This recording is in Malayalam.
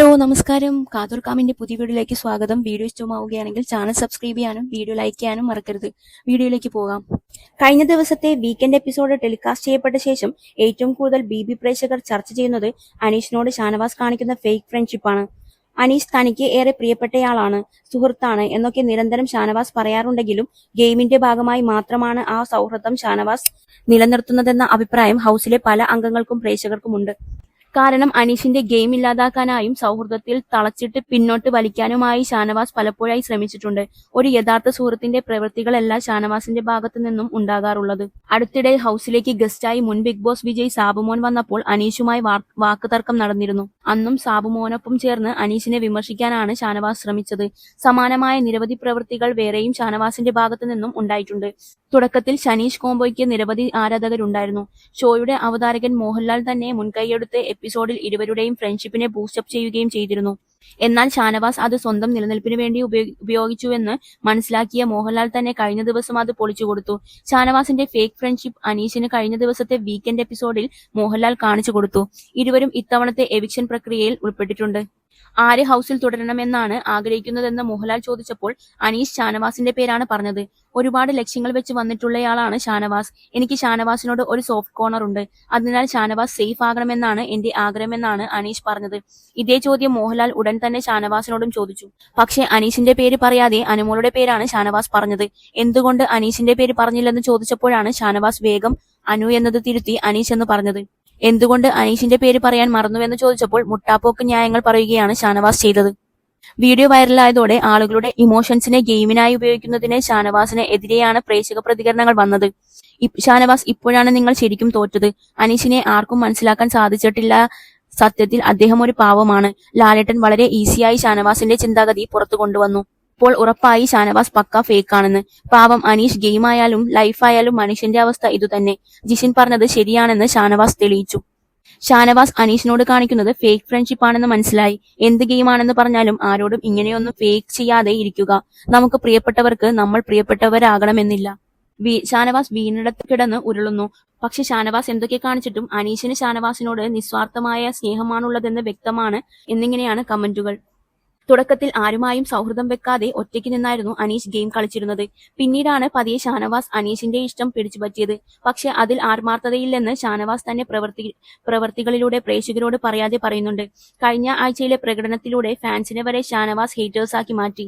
ഹലോ നമസ്കാരം. കാതൂർക്കാമിന്റെ പുതിയ വീഡിയോയിലേക്ക് സ്വാഗതം. വീഡിയോ ഇഷ്ടമാവുകയാണെങ്കിൽ ചാനൽ സബ്സ്ക്രൈബ് ചെയ്യാനും വീഡിയോ ലൈക്ക് ചെയ്യാനും മറക്കരുത്. വീഡിയോയിലേക്ക് പോകാം. കഴിഞ്ഞ ദിവസത്തെ വീക്കെൻഡ് എപ്പിസോഡ് ടെലികാസ്റ്റ് ചെയ്യപ്പെട്ട ശേഷം ഏറ്റവും കൂടുതൽ ബി ബി പ്രേക്ഷകർ ചർച്ച ചെയ്യുന്നത് അനീഷിനോട് ഷാനവാസ് കാണിക്കുന്ന ഫേക്ക് ഫ്രണ്ട്ഷിപ്പാണ് അനീഷ് തനിക്ക് ഏറെ പ്രിയപ്പെട്ടയാളാണ് സുഹൃത്താണ് എന്നൊക്കെ നിരന്തരം ഷാനവാസ് പറയാറുണ്ടെങ്കിലും ഗെയിമിന്റെ ഭാഗമായി മാത്രമാണ് ആ സൗഹൃദം ഷാനവാസ് നിലനിർത്തുന്നതെന്ന അഭിപ്രായം ഹൗസിലെ പല അംഗങ്ങൾക്കും പ്രേക്ഷകർക്കുമുണ്ട്. കാരണം അനീഷിന്റെ ഗെയിം ഇല്ലാതാക്കാനായും സൗഹൃദത്തിൽ തളച്ചിട്ട് പിന്നോട്ട് വലിക്കാനുമായി ഷാനവാസ് പലപ്പോഴായി ശ്രമിച്ചിട്ടുണ്ട്. ഒരു യഥാർത്ഥ സുഹൃത്തിന്റെ പ്രവൃത്തികളല്ല ഷാനവാസിന്റെ ഭാഗത്തു നിന്നും ഉണ്ടാകാറുള്ളത്. അടുത്തിടെ ഹൗസിലേക്ക് ഗസ്റ്റായി മുൻ ബിഗ് ബോസ് വിജയ് സാബുമോൻ വന്നപ്പോൾ അനീഷുമായി വാക്കുതർക്കം നടന്നിരുന്നു. അന്നും സാബുമോനൊപ്പം ചേർന്ന് അനീഷിനെ വിമർശിക്കാനാണ് ഷാനവാസ് ശ്രമിച്ചത്. സമാനമായ നിരവധി പ്രവൃത്തികൾ വേറെയും ഷാനവാസിന്റെ ഭാഗത്തു നിന്നും ഉണ്ടായിട്ടുണ്ട്. തുടക്കത്തിൽ ഷനീഷ് കോംബോയ്ക്ക് നിരവധി ആരാധകരുണ്ടായിരുന്നു. ഷോയുടെ അവതാരകൻ മോഹൻലാൽ തന്നെ മുൻകൈയെടുത്ത് എപ്പിസോഡിൽ ഇരുവരുടെയും ഫ്രണ്ട്ഷിപ്പിനെ ബൂസ്റ്റപ്പ് ചെയ്യുകയും ചെയ്തിരുന്നു. എന്നാൽ ഷാനവാസ് അത് സ്വന്തം നിലനിൽപ്പിന് വേണ്ടി ഉപയോഗി- ഉപയോഗിച്ചുവെന്ന് മനസ്സിലാക്കിയ മോഹൻലാൽ തന്നെ കഴിഞ്ഞ ദിവസം അത് പൊളിച്ചു കൊടുത്തു. ഷാനവാസിന്റെ ഫേക്ക് ഫ്രണ്ട്ഷിപ്പ് അനീഷിന് കഴിഞ്ഞ ദിവസത്തെ വീക്കെൻഡ് എപ്പിസോഡിൽ മോഹൻലാൽ കാണിച്ചു കൊടുത്തു. ഇരുവരും ഇത്തവണത്തെ എവിക്ഷൻ പ്രക്രിയയിൽ ഉൾപ്പെട്ടിട്ടുണ്ട്. ആര് ഹൗസിൽ തുടരണമെന്നാണ് ആഗ്രഹിക്കുന്നതെന്ന് മോഹൻലാൽ ചോദിച്ചപ്പോൾ അനീഷ് ഷാനവാസിന്റെ പേരാണ് പറഞ്ഞത്. ഒരുപാട് ലക്ഷ്യങ്ങൾ വെച്ച് വന്നിട്ടുള്ളയാളാണ് ഷാനവാസ്. എനിക്ക് ഷാനവാസിനോട് ഒരു സോഫ്റ്റ് കോർണർ ഉണ്ട്. അതിനാൽ ഷാനവാസ് സേഫ് ആകണമെന്നാണ് എന്റെ ആഗ്രഹമെന്നാണ് അനീഷ് പറഞ്ഞത്. ഇതേ ചോദ്യം മോഹൻലാൽ ഉടൻ തന്നെ ഷാനവാസിനോടും ചോദിച്ചു. പക്ഷേ അനീഷിന്റെ പേര് പറയാതെ അനുമോളുടെ പേരാണ് ഷാനവാസ് പറഞ്ഞത്. എന്തുകൊണ്ട് അനീഷിന്റെ പേര് പറഞ്ഞില്ലെന്ന് ചോദിച്ചപ്പോഴാണ് ഷാനവാസ് വേഗം അനു എന്നത് തിരുത്തി അനീഷ് എന്ന് പറഞ്ഞത്. എന്തുകൊണ്ട് അനീഷിന്റെ പേര് പറയാൻ മറന്നുവെന്ന് ചോദിച്ചപ്പോൾ മുട്ടാപ്പോക്ക് ന്യായങ്ങൾ പറയുകയാണ് ഷാനവാസ് ചെയ്തത്. വീഡിയോ വൈറലായതോടെ ആളുകളുടെ ഇമോഷൻസിനെ ഗെയിമിനായി ഉപയോഗിക്കുന്നതിന് ഷാനവാസിന് എതിരെയാണ് പ്രേക്ഷക പ്രതികരണങ്ങൾ വന്നത്. ഷാനവാസ് ഇപ്പോഴാണ് നിങ്ങൾ ശരിക്കും തോറ്റത്. അനീഷിനെ ആർക്കും മനസ്സിലാക്കാൻ സാധിച്ചിട്ടില്ല. സത്യത്തിൽ അദ്ദേഹം ഒരു പാവമാണ്. ലാലേട്ടൻ വളരെ ഈസിയായി ഷാനവാസിന്റെ ചിന്താഗതി പുറത്തു കൊണ്ടുവന്നു. ഇപ്പോൾ ഉറപ്പായി ഷാനവാസ് പക്ക ഫേക്ക് ആണെന്ന് പാവം അനീഷ് ഗെയിമായാലും ലൈഫായാലും മനുഷ്യന്റെ അവസ്ഥ ഇതുതന്നെ. ജിഷിൻ പറഞ്ഞത് ശരിയാണെന്ന് ഷാനവാസ് തെളിയിച്ചു. ഷാനവാസ് അനീഷിനോട് കാണിക്കുന്നത് ഫേക്ക് ഫ്രണ്ട്ഷിപ്പ് ആണെന്ന് മനസ്സിലായി. എന്ത് ഗെയിമാണെന്ന് പറഞ്ഞാലും ആരോടും ഇങ്ങനെയൊന്നും ഫേക്ക് ചെയ്യാതെ ഇരിക്കുക. നമുക്ക് പ്രിയപ്പെട്ടവർക്ക് നമ്മൾ പ്രിയപ്പെട്ടവരാകണമെന്നില്ല. ഷാനവാസ് വീണിടത്ത് കിടന്ന് ഉരുളുന്നു. പക്ഷെ ഷാനവാസ് എന്തൊക്കെ കാണിച്ചിട്ടും അനീഷിന് ഷാനവാസിനോട് നിസ്വാർത്ഥമായ സ്നേഹമാണുള്ളതെന്ന് വ്യക്തമാണ് എന്നിങ്ങനെയാണ് കമന്റുകൾ. തുടക്കത്തിൽ ആരുമായും സൗഹൃദം വെക്കാതെ ഒറ്റയ്ക്ക് നിന്നായിരുന്നു അനീഷ് ഗെയിം കളിച്ചിരുന്നത്. പിന്നീടാണ് പതിയെ ഷാനവാസ് അനീഷിന്റെ ഇഷ്ടം പിടിച്ചുപറ്റിയത് പക്ഷെ അതിൽ ആത്മാർത്ഥതയില്ലെന്ന് ഷാനവാസ് തന്നെ പ്രവർത്തി പ്രവർത്തികളിലൂടെ പ്രേക്ഷകരോട് പറയാതെ പറയുന്നുണ്ട്. കഴിഞ്ഞ ആഴ്ചയിലെ പ്രകടനത്തിലൂടെ ഫാൻസിനെ വരെ ഷാനവാസ് ഹേറ്റേഴ്സാക്കി മാറ്റി.